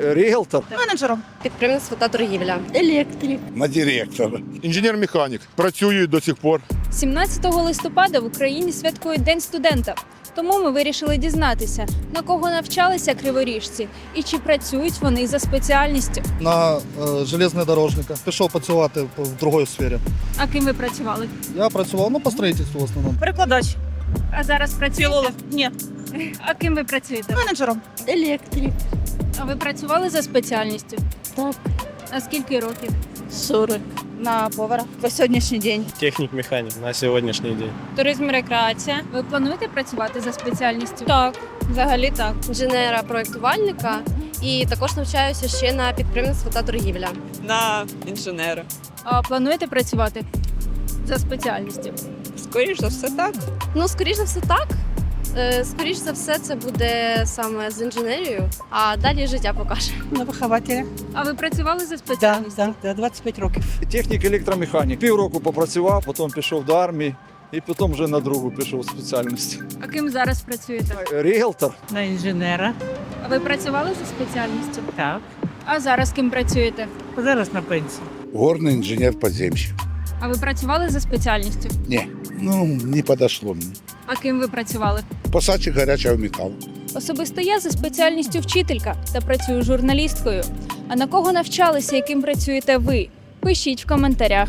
Ріелтор. Менеджером. Підприємництво та торгівля. Електрик. на директора. Інженер-механік. Працюю до сих пор. 17 листопада в Україні святкують День студента. Тому ми вирішили дізнатися, на кого навчалися криворіжці і чи працюють вони за спеціальністю. на е, железнодорожника. Пішов працювати в другій сфері. А ким ви працювали? Я працював ну, по строїтельству в основному. Перекладач. А зараз працюєте? Філолог. Ні. А ким ви працюєте? Менеджером. Електрик. А ви працювали за спеціальністю? Так. А скільки років? 40. На повара. По сьогоднішній день. Технік-механік на сьогоднішній день. Туризм, рекреація. Ви плануєте працювати за спеціальністю? Так, взагалі так. Інженера-проєктувальника і також навчаюся ще на підприємництво та торгівля. на інженера. А плануєте працювати за спеціальністю? Скоріш за все так. Ну, скоріш за все, так. Е, Скоріш за все, це буде саме з інженерією, а далі життя покаже. На вихователя. А ви працювали за Так, спеціальністю? так, так, 25 років. Технік електромеханік. Півроку попрацював, потім пішов до армії і потім вже на другу пішов спеціальність. А ким зараз працюєте? Ріелтор. На інженера. А ви працювали за спеціальністю? Так. А зараз ким працюєте? Зараз на пенсії. Горный инженер-подземщик. А ви працювали за спеціальністю? Не, ну, не подошло мне. А ким ви працювали? Посадчик гарячого металла. Особисто я за спеціальністю вчителька та працюю журналісткою. А на кого навчалися, яким працюєте ви? Пишіть в коментарях.